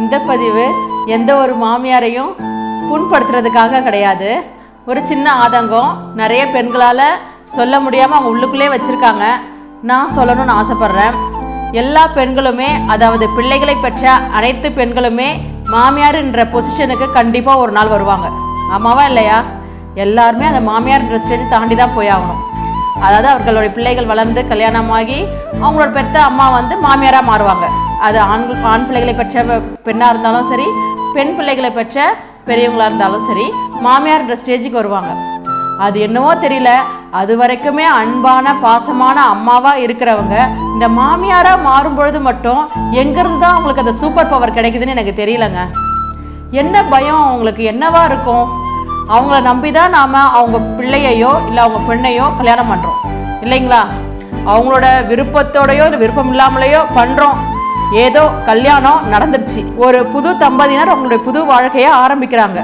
இந்த பதிவு எந்த ஒரு மாமியாரையும் புண்படுத்துறதுக்காக கிடையாது. ஒரு சின்ன ஆதங்கம். நிறைய பெண்களால் சொல்ல முடியாமல் அவங்க உள்ளுக்குள்ளே வச்சுருக்காங்க. நான் சொல்லணும்னு ஆசைப்பட்றேன். எல்லா பெண்களுமே அதாவது பிள்ளைகளை பெற்ற அனைத்து பெண்களுமே மாமியார்ன்ற பொசிஷனுக்கு கண்டிப்பாக ஒரு நாள் வருவாங்க. ஆமாவா இல்லையா? எல்லாருமே அந்த மாமியார்ன்ற ஸ்டேஜ் தாண்டி தான் போய் ஆகணும் அதாவது அவர்களுடைய பிள்ளைகள் வளர்ந்து கல்யாணமாகி அவங்களோட பெற்ற அம்மா வந்து மாமியாராக மாறுவாங்க. அது ஆண் ஆண் பிள்ளைகளை பெற்ற பெண்ணாக இருந்தாலும் சரி பெண் பிள்ளைகளை பெற்ற பெரியவங்களாக இருந்தாலும் சரி மாமியார்ன்ற ஸ்டேஜுக்கு வருவாங்க. அது என்னவோ தெரியல அது வரைக்குமே அன்பான பாசமான அம்மாவாக இருக்கிறவங்க இந்த மாமியாராக மாறும்பொழுது மட்டும் எங்கேருந்து தான் அவங்களுக்கு அந்த சூப்பர் பவர் கிடைக்குதுன்னு எனக்கு தெரியலங்க. என்ன பயம் அவங்களுக்கு என்னவா இருக்கும்? அவங்கள நம்பி தான் நாம் அவங்க பிள்ளையையோ இல்லை அவங்க பெண்ணையோ கல்யாணம் பண்ணுறோம் இல்லைங்களா? அவங்களோட விருப்பத்தோடையோ இல்லை விருப்பம் இல்லாமலேயோ பண்ணுறோம் ஏதோ கல்யாணம் நடந்துருச்சு. ஒரு புது தம்பதியினர் அவங்களுடைய புது வாழ்க்கையை ஆரம்பிக்கிறாங்க.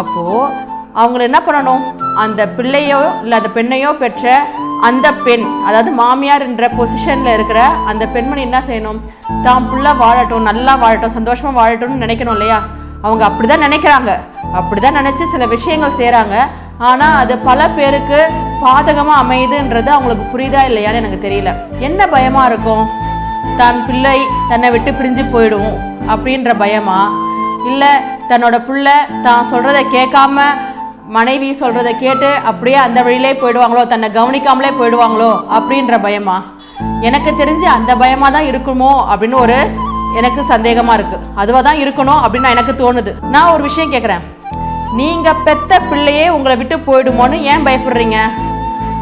அப்போது அவங்கள என்ன பண்ணணும்? அந்த பிள்ளையோ இல்லை அந்த பெண்ணையோ பெற்ற அந்த பெண் அதாவது மாமியார் என்ற பொசிஷனில் இருக்கிற அந்த பெண்மணி என்ன செய்யணும்? தான் புள்ள வாழட்டும் நல்லா வாழட்டும் சந்தோஷமாக வாழட்டும்னு நினைக்கணும் இல்லையா? அவங்க அப்படி தான் நினைக்கிறாங்க. அப்படி தான் நினச்சி சில விஷயங்கள் செய்கிறாங்க ஆனால் அது பல பேருக்கு பாதகமாக அமையுதுன்றது அவங்களுக்கு புரியுதா இல்லையான்னு எனக்கு தெரியல. என்ன பயமாக இருக்கும்? தான் பிள்ளை தன்னை விட்டு பிரிஞ்சு போயிடும் அப்படின்ற பயமா? இல்லை தன்னோட பிள்ளை தான் சொல்கிறத கேட்காம மனைவி சொல்கிறத கேட்டு அப்படியே அந்த வழியிலே போயிடுவாங்களோ தன்னை கவனிக்காமலே போயிடுவாங்களோ அப்படின்ற பயமா? எனக்கு தெரிஞ்சு அந்த பயமாக தான் இருக்குமோ அப்படின்னு ஒரு எனக்கு சந்தேகமாக இருக்குது அதுவாக தான் இருக்கணும் அப்படின்னு நான் எனக்கு தோணுது. நான் ஒரு விஷயம் கேட்குறேன் நீங்கள் பெத்த பிள்ளையே உங்களை விட்டு போயிடுமோன்னு ஏன் பயப்படுறீங்க?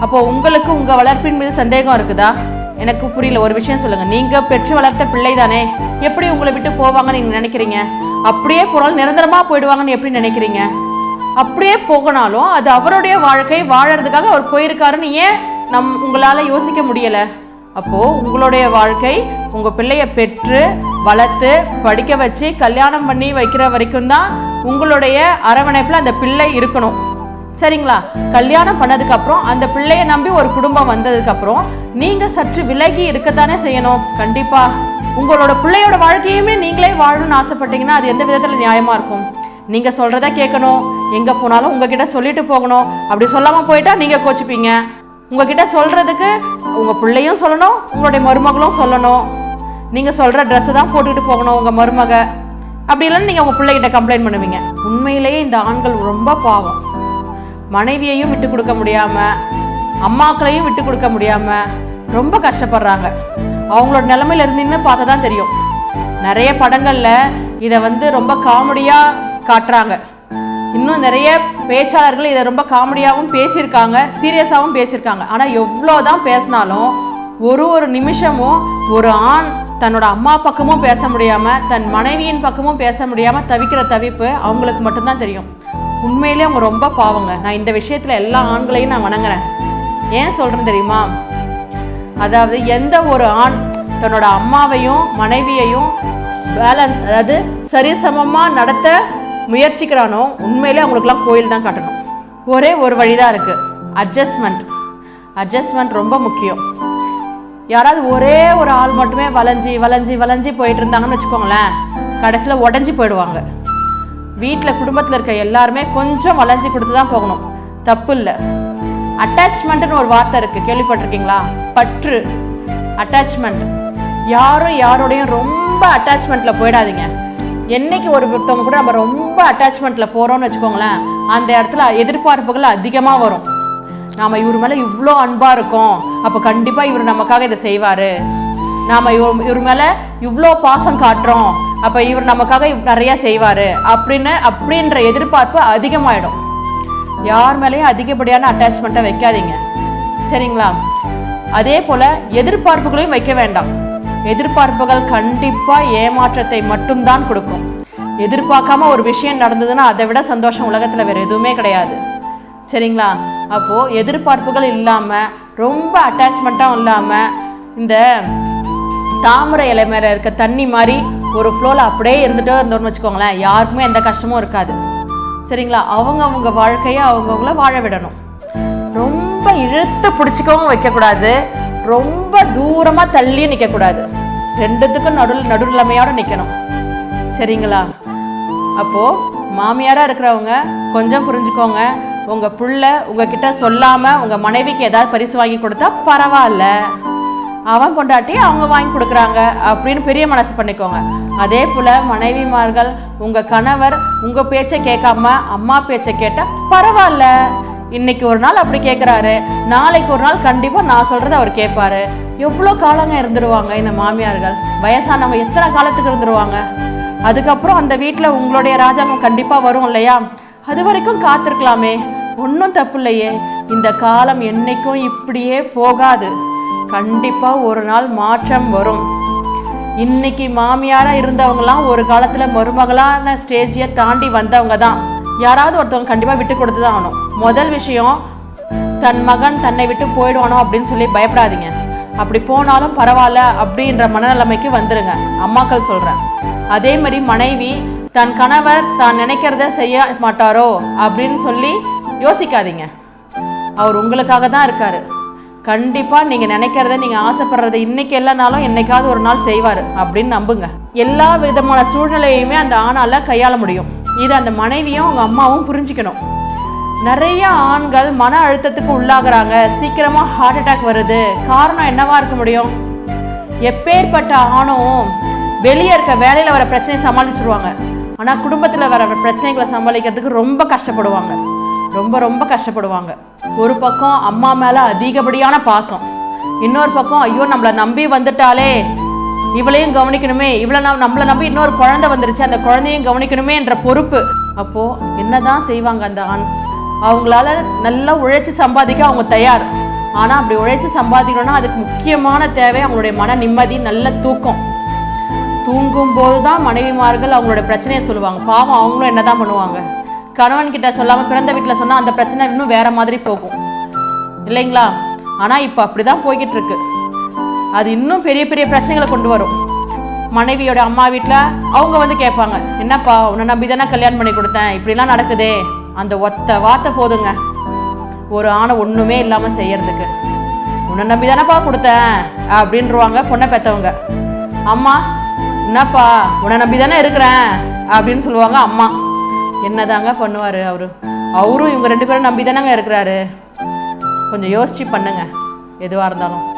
அப்போ உங்களுக்கு உங்கள் வளர்ப்பின் மீது சந்தேகம் இருக்குதா? எனக்கு புரியல ஒரு விஷயம் சொல்லுங்க. நீங்க பெற்று வளர்த்த பிள்ளை தானே எப்படி உங்களை விட்டு போவாங்கன்னு நீங்க நினைக்கிறீங்க? அப்படியே போனாலும் நிரந்தரமா போயிடுவாங்கன்னு எப்படி நினைக்கிறீங்க? அப்படியே போகனாலும் அது அவருடைய வாழ்க்கை வாழறதுக்காக அவர் போயிருக்காருன்னு ஏன் நம் உங்களால யோசிக்க முடியல? அப்போ உங்களுடைய வாழ்க்கை உங்க பிள்ளைய பெற்று வளர்த்து படிக்க வச்சு கல்யாணம் பண்ணி வைக்கிற வரைக்கும் தான் உங்களுடைய அரவணைப்பில் அந்த பிள்ளை இருக்கணும். சரிங்களா? கல்யாணம் பண்ணதுக்கு அப்புறம் அந்த பிள்ளைய நம்பி ஒரு குடும்பம் வந்ததுக்கு அப்புறம் நீங்க சற்று விலகி இருக்கத்தானே செய்யணும். கண்டிப்பா. உங்களோட பிள்ளையோட வாழ்க்கையுமே நீங்களே வாழணும்னு ஆசைப்பட்டீங்கன்னா அது எந்த விதத்துல நியாயமா இருக்கும்? நீங்க சொல்றத கேட்கணும். எங்க போனாலும் உங்ககிட்ட சொல்லிட்டு போகணும். அப்படி சொல்லாம போயிட்டா நீங்க கோச்சிப்பீங்க. உங்ககிட்ட சொல்றதுக்கு உங்க பிள்ளையும் சொல்லணும் உங்களுடைய மருமகளும் சொல்லணும். நீங்க சொல்ற ட்ரெஸ் தான் போட்டுக்கிட்டு போகணும் உங்க மருமக. அப்படி இல்லைன்னு நீங்க உங்க பிள்ளைகிட்ட கம்ப்ளைண்ட் பண்ணுவீங்க. உண்மையிலேயே இந்த ஆண்கள் ரொம்ப பாவம். மனைவியையும் விட்டு கொடுக்க முடியாமல் அம்மாக்களையும் விட்டு கொடுக்க முடியாமல் ரொம்ப கஷ்டப்படுறாங்க. அவங்களோட நிலமையில இருந்துன்னு பார்த்தா தான் தெரியும். நிறைய படங்களில் இதை வந்து ரொம்ப காமெடியாக காட்டுறாங்க. இன்னும் நிறைய பேச்சாளர்கள் இதை ரொம்ப காமெடியாகவும் பேசியிருக்காங்க சீரியஸாகவும் பேசியிருக்காங்க. ஆனால் எவ்வளோ தான் பேசினாலும் ஒரு ஒரு நிமிஷமும் ஒரு ஆண் தன்னோட அம்மா பக்கமும் பேச முடியாமல் தன் மனைவியின் பக்கமும் பேச முடியாமல் தவிக்கிற தவிப்பு அவங்களுக்கு மட்டும்தான் தெரியும். உண்மையிலே அவங்க ரொம்ப பாவங்க. நான் இந்த விஷயத்தில் எல்லா ஆண்களையும் நான் வணங்குறேன். ஏன் சொல்கிறேன் தெரியுமா? அதாவது எந்த ஒரு ஆண் தன்னோட அம்மாவையும் மனைவியையும் பேலன்ஸ் அதாவது சரிசமமாக நடத்த முயற்சிக்கிறானோ உண்மையிலே அவங்களுக்குலாம் கோயில் தான் காட்டணும். ஒரே ஒரு வழி தான் இருக்குது அட்ஜஸ்ட்மெண்ட் அட்ஜஸ்ட்மெண்ட் ரொம்ப முக்கியம். யாராவது ஒரே ஒரு ஆள் மட்டுமே வளைஞ்சி வளைஞ்சி வளைஞ்சி போயிட்டு இருந்தாங்கன்னு வச்சுக்கோங்களேன் கடைசியில் உடஞ்சி போயிடுவாங்க. வீட்டில் குடும்பத்தில் இருக்க எல்லாருமே கொஞ்சம் வளைஞ்சி கொடுத்து தான் போகணும். தப்பு இல்லை அட்டாச்மெண்ட்டுன்னு ஒரு வார்த்தை இருக்குது கேள்விப்பட்டிருக்கீங்களா? பற்று. அட்டாச்மெண்ட் யாரும் யாரோடையும் ரொம்ப அட்டாச்மெண்ட்டில் போயிடாதீங்க. என்னைக்கு ஒரு ஒருத்தவங்க கூட நம்ம ரொம்ப அட்டாச்மெண்ட்டில் போகிறோம்னு வச்சுக்கோங்களேன் அந்த இடத்துல எதிர்பார்ப்புகள் அதிகமாக வரும். நாம் இவர் மேலே இவ்வளோ அன்பாக இருக்கோம். அப்போ கண்டிப்பாக இவர் நமக்காக இதை செய்வார். நாம் இவர் இவர் மேலே இவ்வளோ பாசம் காட்டுறோம். அப்போ இவர் நமக்காக நிறையா செய்வார். அப்படின்னு அப்படின்ற எதிர்பார்ப்பு அதிகமாயிடும். யார் மேலேயும் அதிகப்படியான அட்டாச்மெண்ட்டை வைக்காதீங்க. சரிங்களா? அதே போல் எதிர்பார்ப்புகளையும் வைக்க வேண்டாம். எதிர்பார்ப்புகள் கண்டிப்பாக ஏமாற்றத்தை மட்டும்தான் கொடுக்கும். எதிர்பார்க்காம ஒரு விஷயம் நடந்ததுன்னா அதை விட சந்தோஷம் உலகத்தில் வேறு எதுவுமே கிடையாது. சரிங்களா? அப்போது எதிர்பார்ப்புகள் இல்லாமல் ரொம்ப அட்டாச்மெண்ட்டாகவும் இல்லாமல் இந்த தாமரை இலை மேலே இருக்க தண்ணி மாதிரி ஒரு ஃப்ளோவில் அப்படியே இருந்துகிட்டே இருந்தோம்னு வச்சுக்கோங்களேன். யாருக்குமே எந்த கஷ்டமும் இருக்காது. சரிங்களா? அவங்க அவங்க வாழ்க்கையை அவங்கவுங்கள வாழ விடணும். ரொம்ப இழுத்து பிடிச்சிக்கவும் வைக்கக்கூடாது. ரொம்ப தூரமாக தள்ளியும் நிற்கக்கூடாது ரெண்டுத்துக்கும் நடு நடுநிலைமையோடு நிற்கணும் சரிங்களா? அப்போது மாமியாராக இருக்கிறவங்க கொஞ்சம் புரிஞ்சுக்கோங்க. உங்கள் புள்ள உங்ககிட்ட சொல்லாமல் உங்கள் மனைவிக்கு ஏதாவது பரிசு வாங்கி கொடுத்தா பரவாயில்ல. அவன் பொண்டாட்டி அவங்க வாங்கி கொடுக்குறாங்க அப்படின்னு பெரிய மனசு பண்ணிக்கோங்க. அதே போல் மனைவிமார்கள் உங்கள் கணவர் உங்கள் பேச்சை கேட்காம அம்மா பேச்சை கேட்டால் பரவாயில்ல. இன்னைக்கு ஒரு நாள் அப்படி கேட்குறாரு நாளைக்கு ஒரு நாள் கண்டிப்பாக நான் சொல்கிறத அவர் கேட்பாரு. எவ்வளோ காலங்க இருந்துருவாங்க இந்த மாமியார்கள்? வயசானவங்க எத்தனை காலத்துக்கு இருந்துருவாங்க? அதுக்கப்புறம் அந்த வீட்டில் உங்களுடைய ராஜாங்கம் கண்டிப்பாக வரும் இல்லையா? அது வரைக்கும் காத்திருக்கலாமே. ஒன்றும் தப்பு இல்லையே. இந்த காலம் என்னைக்கும் இப்படியே போகாது. கண்டிப்பாக ஒரு நாள் மாற்றம் வரும். இன்னைக்கு மாமியாரா இருந்தவங்கலாம் ஒரு காலத்துல மருமகளான ஸ்டேஜியை தாண்டி வந்தவங்க தான். யாராவது ஒருத்தவங்க கண்டிப்பா விட்டு கொடுத்து தான் ஆகணும். முதல் விஷயம் தன் மகன் தன்னை விட்டு போயிடுவானோ அப்படின்னு சொல்லி பயப்படாதீங்க. அப்படி போனாலும் பரவாயில்ல அப்படின்ற மனநிலைமைக்கு வந்துருங்க. அம்மாக்கள் சொல்கிறேன் அதே மாதிரி மனைவி தன் கணவர் தான் நினைக்கிறத செய்ய மாட்டாரோ அப்படின்னு சொல்லி யோசிக்காதீங்க. அவர் உங்களுக்காக தான் இருக்காரு. கண்டிப்பாக நீங்கள் நினைக்கிறத நீங்கள் ஆசைப்படுறத இன்னைக்கு இல்லைனாலும் என்னைக்காவது ஒரு நாள் செய்வார் அப்படின்னு நம்புங்க. எல்லா விதமான சூழ்நிலையுமே அந்த ஆணால் கையாள முடியும். இது அந்த மனைவியும் அவங்க அம்மாவும் புரிஞ்சுக்கணும். நிறைய ஆண்கள் மன அழுத்தத்துக்கு உள்ளாகிறாங்க. சீக்கிரமாக ஹார்ட் அட்டாக் வருது. காரணம் என்னவா இருக்க முடியும்? எப்பேற்பட்ட ஆணும் வெளியே இருக்க வேலையில் வர பிரச்சனையை சமாளிச்சிருவாங்க. ஆனால் குடும்பத்தில் வர பிரச்சனைகளை சமாளிக்கிறதுக்கு ரொம்ப கஷ்டப்படுவாங்க. ரொம்ப ரொம்ப கஷ்டப்படுவாங்க. ஒரு பக்கம் அம்மா மேலே அதிகப்படியான பாசம். இன்னொரு பக்கம் ஐயோ நம்மளை நம்பி வந்துட்டாலே இவளையும் கவனிக்கணுமே. இவளை நம் நம்மளை நம்பி இன்னொரு குழந்தை வந்துருச்சு. அந்த குழந்தையும் கவனிக்கணுமே என்ற பொறுப்பு. அப்போது என்ன தான் செய்வாங்க அந்த ஆண்? அவங்களால நல்லா உழைச்சி சம்பாதிக்க அவங்க தயார். ஆனால் அப்படி உழைச்சி சம்பாதிக்கணும்னா அதுக்கு முக்கியமான தேவை அவங்களுடைய மன நிம்மதி நல்ல தூக்கம். தூங்கும்போது தான் மனைவிமார்கள் அவங்களோட பிரச்சனையை சொல்லுவாங்க. பாவம் அவங்களும் என்ன தான் பண்ணுவாங்க? கணவன் கிட்ட சொல்லாமல் பிறந்த வீட்டில் சொன்னால் அந்த பிரச்சனை இன்னும் வேற மாதிரி போகும். இல்லைங்களா? ஆனால் இப்போ அப்படிதான் போய்கிட்டு இருக்கு அது இன்னும் பெரிய பெரிய பிரச்சனைகளை கொண்டு வரும். மனைவியோட அம்மா வீட்டில் அவங்க வந்து கேட்பாங்க என்னப்பா உன்னை நம்பி தானே கல்யாணம் பண்ணி கொடுத்தேன்? இப்படிலாம் நடக்குதே. அந்த ஒத்த வார்த்தை போதுங்க. ஒரு ஆணை ஒன்றுமே இல்லாமல் செய்யறதுக்கு. உன்னை நம்பி தானேப்பா கொடுத்தேன் அப்படின்றவாங்க பொண்ணை பெற்றவங்க அம்மா என்னப்பா உன்னை நம்பி தானே இருக்கிறேன் அப்படின்னு சொல்லுவாங்க அம்மா. என்னதாங்க பண்ணுவார் அவரு? அவரும் இவங்க ரெண்டு பேரும் நம்பி தானேங்க இருக்கிறாரு. கொஞ்சம் யோசிச்சு பண்ணுங்க எதுவாக இருந்தாலும்.